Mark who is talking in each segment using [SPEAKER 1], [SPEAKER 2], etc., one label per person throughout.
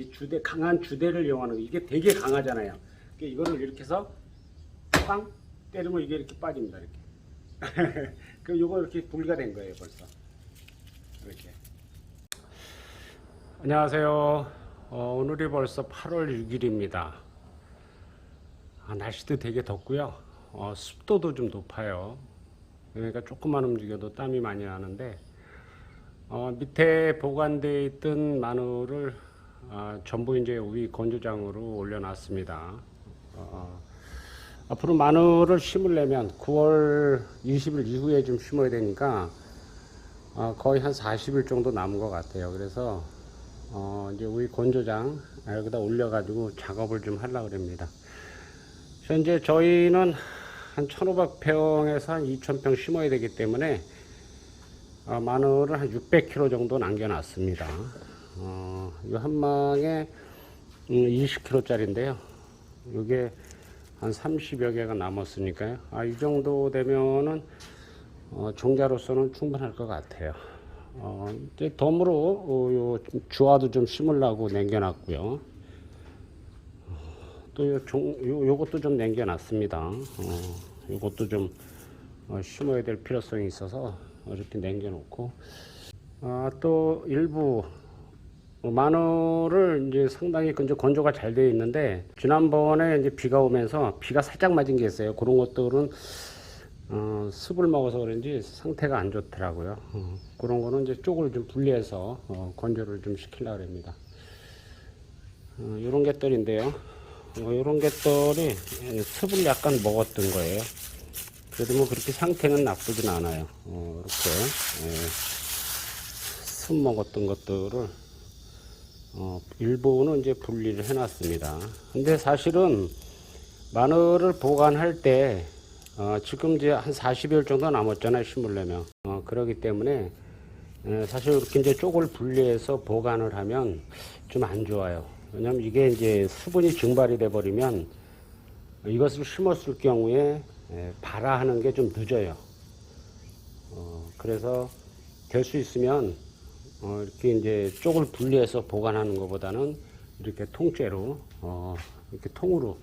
[SPEAKER 1] 이 주대 강한 주대를 이용하는 거 이게 되게 강하잖아요. 그러니까 이거를 이렇게 해서 빵 때리면 이게 이렇게 빠집니다. 이렇게. 그 요거 이렇게 분리가 된 거예요, 벌써. 이렇게. 안녕하세요. 어, 오늘이 벌써 8월 6일입니다. 아, 날씨도 되게 덥고요. 어, 습도도 좀 높아요. 그러니까 조금만 움직여도 땀이 많이 나는데 어, 밑에 보관되어 있던 마늘을 아, 전부 이제 위 건조장으로 올려놨습니다. 어, 앞으로 마늘을 심으려면 9월 20일 이후에 좀 심어야 되니까 어, 거의 한 40일 정도 남은 것 같아요. 그래서 어, 이제 우리 건조장 여기다 올려가지고 작업을 좀 하려고 합니다. 현재 저희는 한 1,500평에서 한 2,000평 심어야 되기 때문에 어, 마늘을 한 600kg 정도 남겨놨습니다. 어, 이한 망에 음, 20kg짜리인데요. 이게 한 30여 개가 남았으니까요. 아, 이 정도 되면은 어, 종자로서는 충분할 것 같아요. 어, 이제 덤으로 어, 요 주화도 좀 심으려고 남겨놨고요. 또 요 종, 요, 요것도 좀 남겨놨습니다. 어, 요것도 좀 어, 심어야 될 필요성이 있어서 이렇게 남겨놓고 아, 또 일부 어, 마늘을 이제 상당히 이제 건조가 잘 되어 있는데 지난번에 이제 비가 오면서 비가 살짝 맞은 게 있어요. 그런 것들은 어, 습을 먹어서 그런지 상태가 안 좋더라고요. 어, 그런 거는 이제 쪽을 좀 분리해서 어, 건조를 좀 시키려고 합니다. 어, 이런. 어, 이런 get들이 예, 습을 약간 먹었던 거예요. 그래도 뭐 그렇게 상태는 나쁘진 않아요. 어, 이렇게 예, 습 먹었던 것들을 어, 일부는 이제 분리를 해놨습니다. 근데 사실은 마늘을 보관할 때 어, 지금 이제 한 40일 정도 남았잖아요, 심으려면. 어, 그러기 때문에 에, 사실 이렇게 이제 쪽을 분리해서 보관을 하면 좀 안 좋아요. 왜냐면 이게 이제 수분이 증발이 돼 버리면 이것을 심었을 경우에 에, 발화하는 게 좀 늦어요. 어, 그래서 될 수 있으면 어, 이렇게 이제 쪽을 분리해서 보관하는 것보다는 이렇게 통째로 어, 이렇게 통으로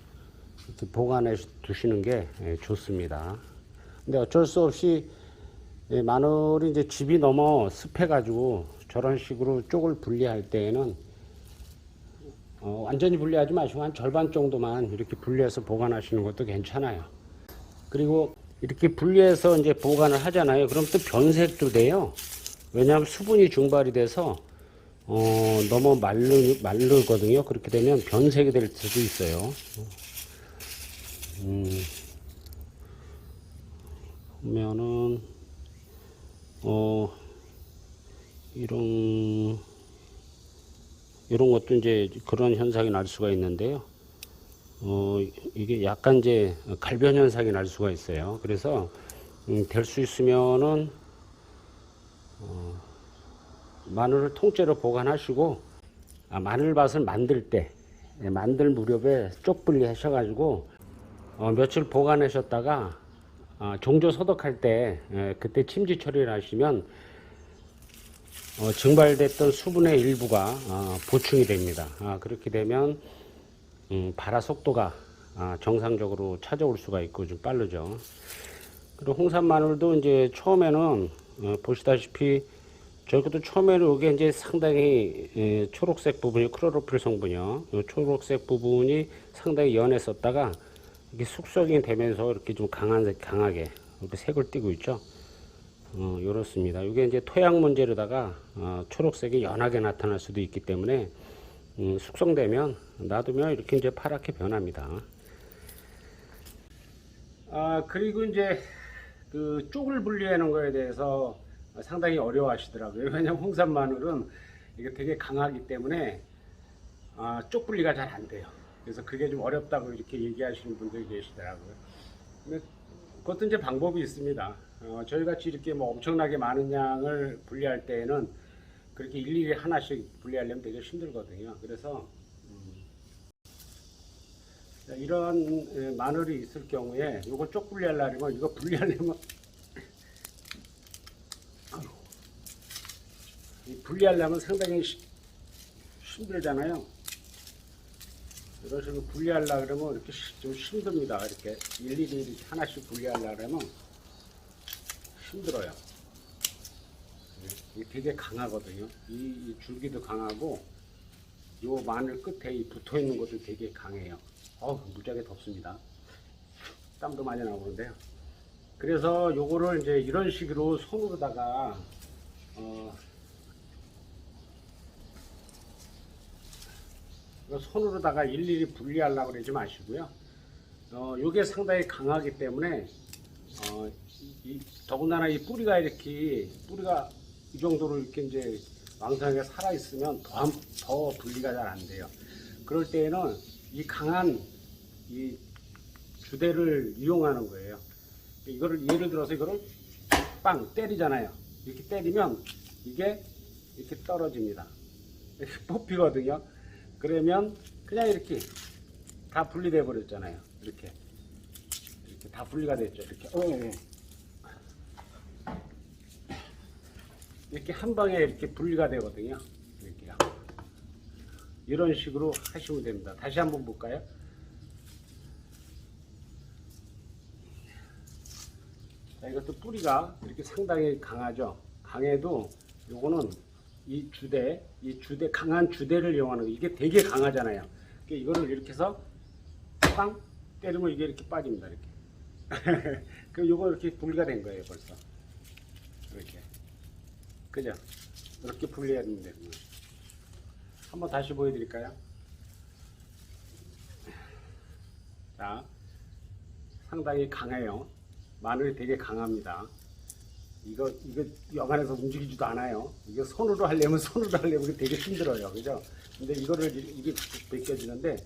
[SPEAKER 1] 이렇게 보관해 두시는 게 예, 좋습니다. 근데 어쩔 수 없이 예, 마늘이 이제 집이 너무 습해가지고 저런 식으로 쪽을 분리할 때에는 어, 완전히 분리하지 마시고 한 절반 정도만 이렇게 분리해서 보관하시는 것도 괜찮아요. 그리고 이렇게 분리해서 이제 보관을 하잖아요. 그럼 또 변색도 돼요. 왜냐하면 수분이 증발이 돼서 어, 너무 마르, 마르거든요. 그렇게 되면 변색이 될 수도 있어요. 음, 보면은, 어, 이런, 이런 것도 이제 그런 현상이 날 수가 있는데요. 어, 이게 약간 이제 갈변 현상이 날 수가 있어요. 그래서, 음, 될 수 있으면은, 어, 마늘을 통째로 보관하시고, 아, 마늘밭을 만들 때, 예, 만들 무렵에 쪽 분리하셔가지고, 어, 며칠 보관하셨다가 아, 종조 소독할 때 에, 그때 침지 처리를 하시면 어, 증발됐던 수분의 일부가 어, 보충이 됩니다. 아, 그렇게 되면 음, 발화 속도가 아, 정상적으로 찾아올 수가 있고 좀 빠르죠. 그리고 홍산 마늘도 이제 처음에는 어, 보시다시피 저것도 처음에는 이게 이제 상당히 에, 초록색 부분이 크로로필 성분이요. 이 초록색 부분이 상당히 연했었다가 이게 숙성이 되면서 이렇게 좀 강한 강하게 이렇게 색을 띠고 있죠. 어, 이렇습니다. 이게 이제 토양 문제로다가 어, 초록색이 연하게 나타날 수도 있기 때문에 음, 숙성되면 놔두면 이렇게 이제 파랗게 변합니다. 아 그리고 이제 그 쪽을 분리하는 거에 대해서 상당히 어려워하시더라고요. 왜냐하면 홍산 마늘은 이게 되게 강하기 때문에 아, 쪽 분리가 잘 안 돼요. 그래서 그게 좀 어렵다고 이렇게 얘기하시는 분들이 계시더라고요. 근데 그것도 이제 방법이 있습니다. 어, 저희 같이 이렇게 뭐 엄청나게 많은 양을 분리할 때에는 그렇게 일일이 하나씩 분리하려면 되게 힘들거든요. 그래서 이런 에, 마늘이 있을 경우에 이거 쪽 분리하려면 이거 분리하려면 이 분리하려면 상당히 시- 힘들잖아요. 이런 식으로 분리하려 그러면 이렇게 시- 좀 힘듭니다. 이렇게 일일이 하나씩 분리하려 그러면 힘들어요. 이게 되게 강하거든요. 이, 이 줄기도 강하고 요 마늘 끝에 이 붙어 있는 것도 되게 강해요. 어우, 무지하게 덥습니다. 땀도 많이 나오는데요. 그래서 요거를 이제 이런 식으로 손으로다가 어, 손으로다가 일일이 분리하려고 그러지 마시고요. 어, 요게 상당히 강하기 때문에 어, 이, 이- 더군다나 이 뿌리가 이렇게 뿌리가 이 정도로 이렇게 이제 왕성하게 살아 있으면 더, 한- 더 분리가 잘 안 돼요. 그럴 때에는 이 강한 이 주대를 이용하는 거예요. 이거를 예를 들어서 이거를 빵 때리잖아요. 이렇게 때리면 이게 이렇게 떨어집니다. 이렇게 뽑히거든요. 그러면 그냥 이렇게 다 분리돼 버렸잖아요. 이렇게 이렇게 다 분리가 됐죠. 이렇게 어, 예. 이렇게 한 방에 이렇게 분리가 되거든요. 이런 식으로 하시면 됩니다. 다시 한번 볼까요? 자, 이것도 뿌리가 이렇게 상당히 강하죠. 강해도 요거는 이 주대, 이 주대, 강한 주대를 이용하는 거. 이게 되게 강하잖아요. 그러니까 이거를 이렇게 해서 빵 때리면 이게 이렇게 빠집니다. 이렇게. 그럼 요거 이렇게 분리가 된 거예요, 벌써. 이렇게. 그죠? 이렇게 분리해야 됩니다. 한번 다시 보여드릴까요? 자, 상당히 강해요. 마늘이 되게 강합니다. 이거 이거 여간에서 움직이지도 않아요. 이거 손으로 하려면 손으로 하려면 되게 힘들어요, 그죠? 근데 이거를 이- 이게 벗겨지는데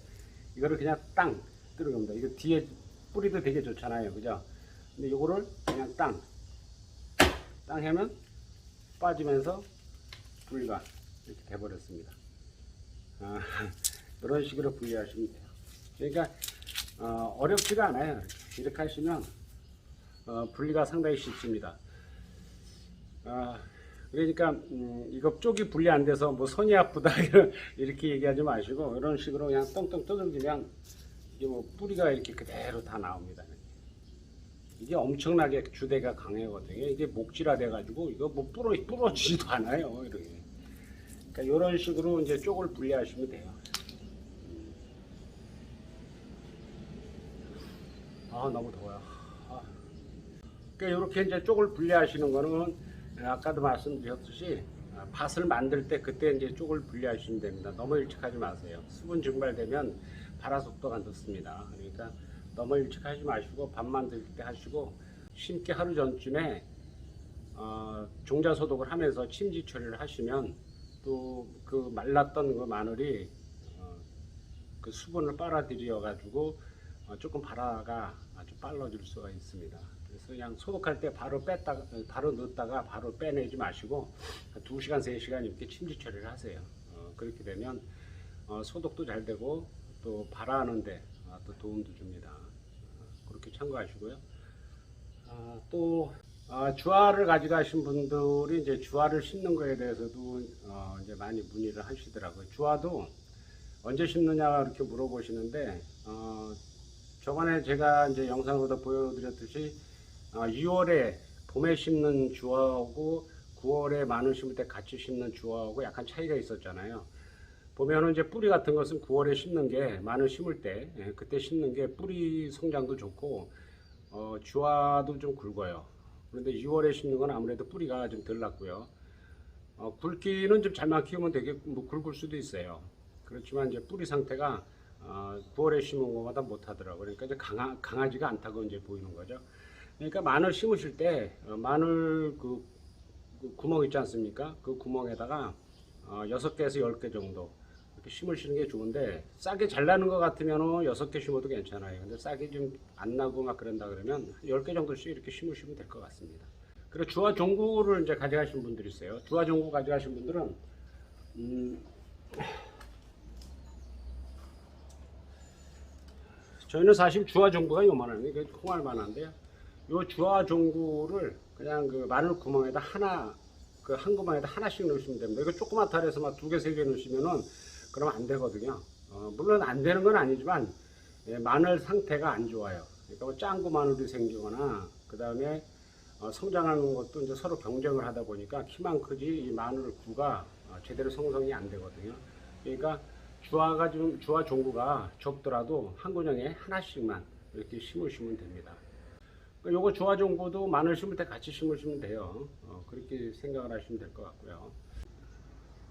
[SPEAKER 1] 이거를 그냥 땅 들어갑니다. 이거 뒤에 뿌리도 되게 좋잖아요, 그죠? 근데 이거를 그냥 땅, 땅 하면 빠지면서 불가 이렇게 돼버렸습니다. 아, 이런 식으로 분리하시면 돼요. 그러니까 어, 어렵지가 않아요. 이렇게, 하시면 어, 분리가 상당히 쉽습니다. 아, 그러니까 음, 이거 쪽이 분리 안 돼서 뭐 손이 아프다 이런- 이렇게 얘기하지 마시고 이런 식으로 그냥 똥똥 두들기면 이게 뭐 뿌리가 이렇게 그대로 다 나옵니다. 이게 엄청나게 주대가 강해거든요. 이게 목질화 돼가지고 이거 뭐 부러 부러지지도 않아요. 이렇게. 그러니까 이런 식으로 이제 쪽을 분리하시면 돼요. 아 너무 더워요. 아. 그러니까 이렇게 이제 쪽을 분리하시는 거는 아까도 말씀드렸듯이 아, 밭을 만들 때 그때 이제 쪽을 분리하시면 됩니다. 너무 일찍 하지 마세요. 수분 증발되면 발화 속도가 늦습니다. 그러니까 너무 일찍 하지 마시고 밭 만들 때 하시고 심기 하루 전쯤에 어, 종자 소독을 하면서 침지 처리를 하시면 또 그 말랐던 그 마늘이 어, 그 수분을 빨아들여 가지고 어, 조금 발화가 아주 빨라질 수가 있습니다. 그래서 그냥 소독할 때 바로 뺐다가 바로 넣었다가 바로 빼내지 마시고 2시간 3시간 이렇게 침지 처리를 하세요. 어, 그렇게 되면 어, 소독도 잘 되고 또 발화하는데 어, 또 도움도 줍니다. 어, 그렇게 참고하시고요. 아, 또 아, 주화를 가져가신 분들이 이제 주화를 심는 거에 대해서도 어, 이제 많이 문의를 하시더라고요. 주화도 언제 심느냐 이렇게 물어보시는데 어, 저번에 제가 이제 영상으로도 보여드렸듯이 어, 2월에 봄에 심는 주화하고 9월에 마늘 심을 때 같이 심는 주화하고 약간 차이가 있었잖아요. 보면은 이제 뿌리 같은 것은 9월에 심는 게 마늘 심을 때 예, 그때 심는 게 뿌리 성장도 좋고 어, 주화도 좀 굵어요. 그런데 6월에 심는 건 아무래도 뿌리가 좀 덜 났고요. 어, 굵기는 좀 잘만 키우면 되게 뭐 굵을 수도 있어요. 그렇지만 이제 뿌리 상태가 어, 9월에 심은 것보다 못하더라고요. 그러니까 이제 강하, 강하지가 않다고 이제 보이는 거죠. 그러니까 마늘 심으실 때 어, 마늘 그, 그 구멍 있지 않습니까? 그 구멍에다가 어, 6개에서 10개 정도 심으시는 게 좋은데 싹이 잘 나는 것 같으면 여섯 개 심어도 괜찮아요. 근데 싹이 좀안 나고 막 그런다 그러면 10개 정도씩 이렇게 심으시면 될 것 같습니다. 그리고 주화 종구를 이제 가져가신 분들이 있어요. 주화 종구 가져가신 분들은 음, 저희는 사실 주화 종구가 요만해요. 이게 콩알 만한데요. 요 주화 종구를 그냥 그 마늘 구멍에다 하나 그 한 구멍에다 하나씩 넣으시면 됩니다. 이거 조그맣다 해서 막 두 개 세 개 넣으시면은 그러면 안 되거든요. 어, 물론 안 되는 건 아니지만 예, 마늘 상태가 안 좋아요. 그러니까 뭐 짱구 마늘이 생기거나 그 다음에 어, 성장하는 것도 이제 서로 경쟁을 하다 보니까 키만 크지 이 마늘 구가 어, 제대로 성성이 안 되거든요. 그러니까 주화가 좀 주화 종구가 적더라도 한 군형에 하나씩만 이렇게 심으시면 됩니다. 그 요거 주화 종구도 마늘 심을 때 같이 심으시면 돼요. 어, 그렇게 생각을 하시면 될 것 같고요.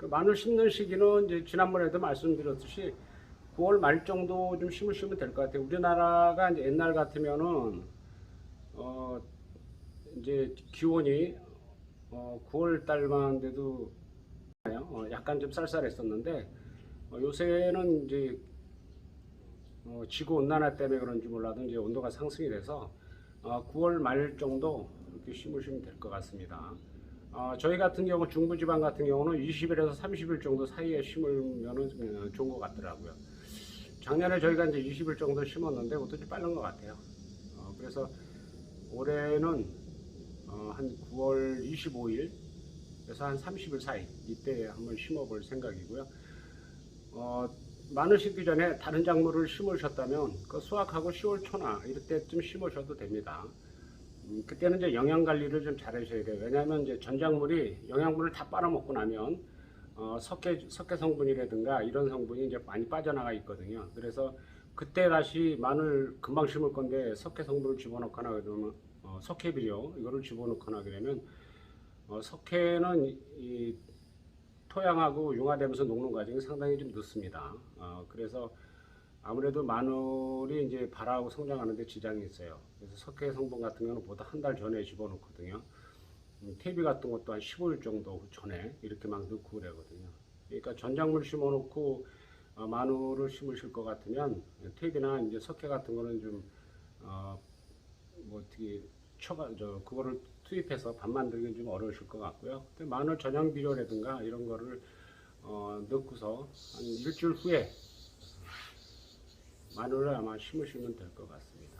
[SPEAKER 1] 그 마늘 심는 시기는 이제 지난번에도 말씀드렸듯이 9월 말 정도 좀 심으시면 될 것 같아요. 우리나라가 이제 옛날 같으면은 어 이제 기온이 어 9월 달만 돼도 어 약간 좀 쌀쌀했었는데 어 요새는 이제 어 지구 온난화 때문에 그런지 몰라도 이제 온도가 상승이 돼서 어 9월 말 정도 이렇게 심으시면 될 것 같습니다. 어, 저희 같은 경우 중부지방 같은 경우는 20일에서 30일 정도 사이에 심으면은 어, 좋은 것 같더라고요. 작년에 저희가 이제 20일 정도 심었는데 그것도 좀 빠른 것 같아요. 어, 그래서 올해는 어, 한 9월 25일에서 한 30일 사이 이때 한번 심어볼 생각이고요. 어, 마늘 심기 전에 다른 작물을 심으셨다면 그 수확하고 10월 초나 이럴 때쯤 심으셔도 됩니다. 음, 그때는 이제 영양 관리를 좀 잘하셔야 돼요. 왜냐하면 이제 전작물이 영양분을 다 빨아먹고 나면 어, 석회 석회 성분이라든가 이런 성분이 이제 많이 빠져나가 있거든요. 그래서 그때 다시 마늘 금방 심을 건데 석회 성분을 집어넣거나 그러면 어, 석회 비료 이거를 집어넣거나 그러면 어, 석회는 이, 이 토양하고 융화되면서 녹는 과정이 상당히 좀 늦습니다. 어, 그래서 아무래도 마늘이 이제 발화하고 성장하는데 지장이 있어요. 그래서 석회 성분 같은 경우는 보다 한 달 전에 집어넣거든요. 음, 퇴비 같은 것도 한 15일 정도 전에 이렇게 막 넣고 그러거든요. 그러니까 전작물 심어놓고 어, 마늘을 심으실 것 같으면 퇴비나 이제 석회 같은 거는 좀 어, 뭐 어떻게 쳐가 저 그거를 투입해서 밥 만들기 좀 어려우실 것 같고요. 근데 마늘 전용 비료라든가 이런 거를 어, 넣고서 한 일주일 후에 마늘을 아마 심으시면 될 것 같습니다.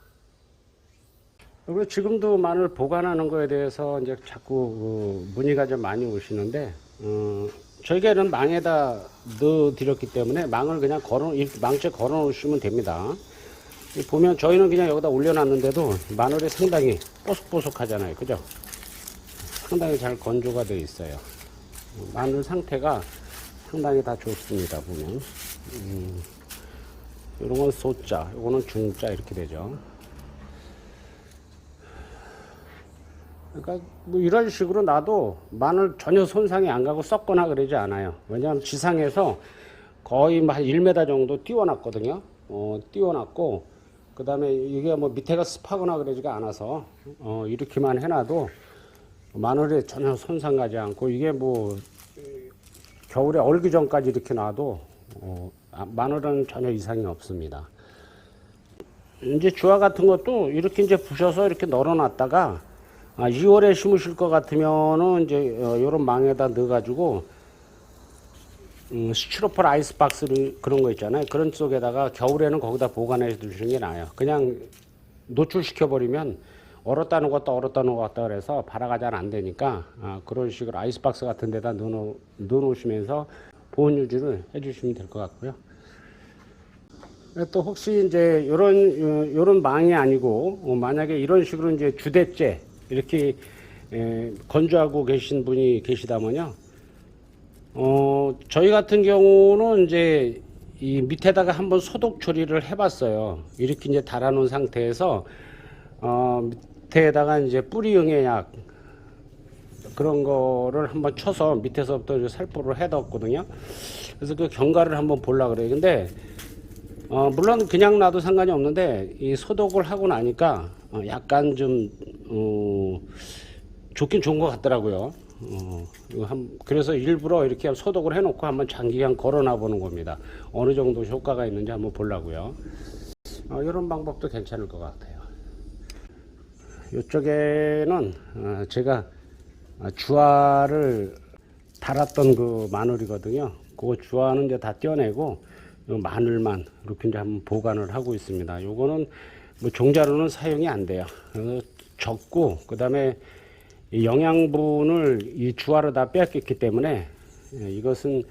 [SPEAKER 1] 그리고 지금도 마늘 보관하는 거에 대해서 이제 자꾸 그 문의가 좀 많이 오시는데, 어, 저희가는 망에다 넣어 드렸기 때문에 망을 그냥 걸어, 망째 걸어 놓으시면 됩니다. 이 보면 저희는 그냥 여기다 올려놨는데도 마늘이 상당히 뽀석뽀석 하잖아요. 그죠? 상당히 잘 건조가 되어 있어요. 마늘 상태가 상당히 다 좋습니다. 보면. 음, 이런 건 소자, 이거는 중자 이렇게 되죠. 그러니까 뭐 이런 식으로 놔도 마늘 전혀 손상이 안 가고 썩거나 그러지 않아요. 왜냐하면 지상에서 거의 뭐한 1m 정도 띄워놨거든요. 어, 띄워놨고 그 다음에 이게 뭐 밑에가 습하거나 그러지가 않아서 어, 이렇게만 해놔도 마늘에 전혀 손상 가지 않고 이게 뭐 겨울에 얼기 전까지 이렇게 놔도 어, 아, 마늘은 전혀 이상이 없습니다. 이제 주화 같은 것도 이렇게 이제 부셔서 이렇게 널어놨다가 아, 2월에 심으실 것 같으면은 이제 어, 요런 망에다 넣어가지고 음, 스티로폴 아이스박스를 그런 거 있잖아요. 그런 속에다가 겨울에는 거기다 보관해 두시는 게 나아요. 그냥 노출시켜 버리면 얼었다 녹았다 얼었다 녹았다 그래서 발화가 잘 안 되니까 아, 그런 식으로 아이스박스 같은 데다 넣어 놓으시면서 보온 유지를 해주시면 될 것 같고요. 또 혹시 이제 어, 요런 망이 아니고 어, 만약에 이런 식으로 이제 주대째 이렇게 에, 건조하고 계신 분이 계시다면요. 어, 저희 같은 경우는 이제 이 밑에다가 한번 소독 처리를 해봤어요. 이렇게 이제 달아놓은 상태에서 어, 밑에다가 이제 뿌리 영해약 그런 거를 한번 쳐서 밑에서부터 살포를 해뒀거든요. 그래서 그 경과를 한번 볼라 그래요. 근데 어, 물론 그냥 놔도 상관이 없는데 이 소독을 하고 나니까 어, 약간 좀 어, 좋긴 좋은 것 같더라고요. 어, 그래서 일부러 이렇게 소독을 해놓고 한번 장기간 걸어놔 보는 겁니다. 어느 정도 효과가 있는지 한번 보려고요. 어, 이런 방법도 괜찮을 것 같아요. 이쪽에는 어, 제가 아, 주화를 달았던 그 마늘이거든요. 그 주화는 이제 다 떼어내고 요 마늘만 이렇게 이제 한번 보관을 하고 있습니다. 요거는 뭐 종자로는 사용이 안 돼요. 그래서 적고 그다음에 이 영양분을 이 주화로 다 빼앗겼기 때문에 예, 이것은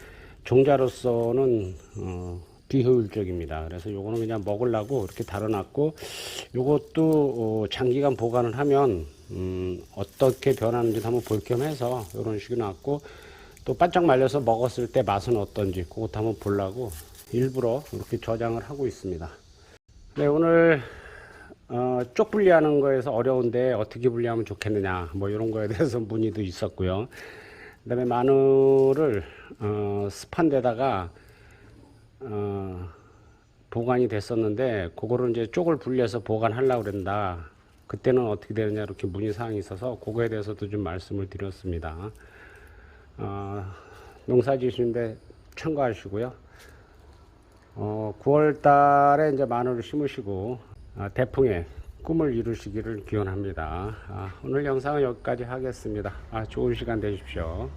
[SPEAKER 1] 종자로서는 어, 비효율적입니다. 그래서 요거는 그냥 먹으려고 이렇게 달아놨고 요것도 어, 장기간 보관을 하면 음, 어떻게 변하는지 한번 볼 겸 해서 이런 식으로 놨고 또 바짝 말려서 먹었을 때 맛은 어떤지 그것도 한번 보려고 일부러 이렇게 저장을 하고 있습니다. 네 오늘 어, 쪽 분리하는 거에서 어려운데 어떻게 분리하면 좋겠느냐 뭐 이런 거에 대해서 문의도 있었고요. 그다음에 마늘을 어, 습한 데다가 어, 보관이 됐었는데 그거를 이제 쪽을 분리해서 보관하려고 그런다. 그때는 어떻게 되느냐 이렇게 문의 사항이 있어서 그거에 대해서도 좀 말씀을 드렸습니다. 어, 농사 지시는데 참고하시고요. 어, 9월 달에 이제 마늘을 심으시고 아, 대풍에 꿈을 이루시기를 기원합니다. 아, 오늘 영상은 여기까지 하겠습니다. 아, 좋은 시간 되십시오.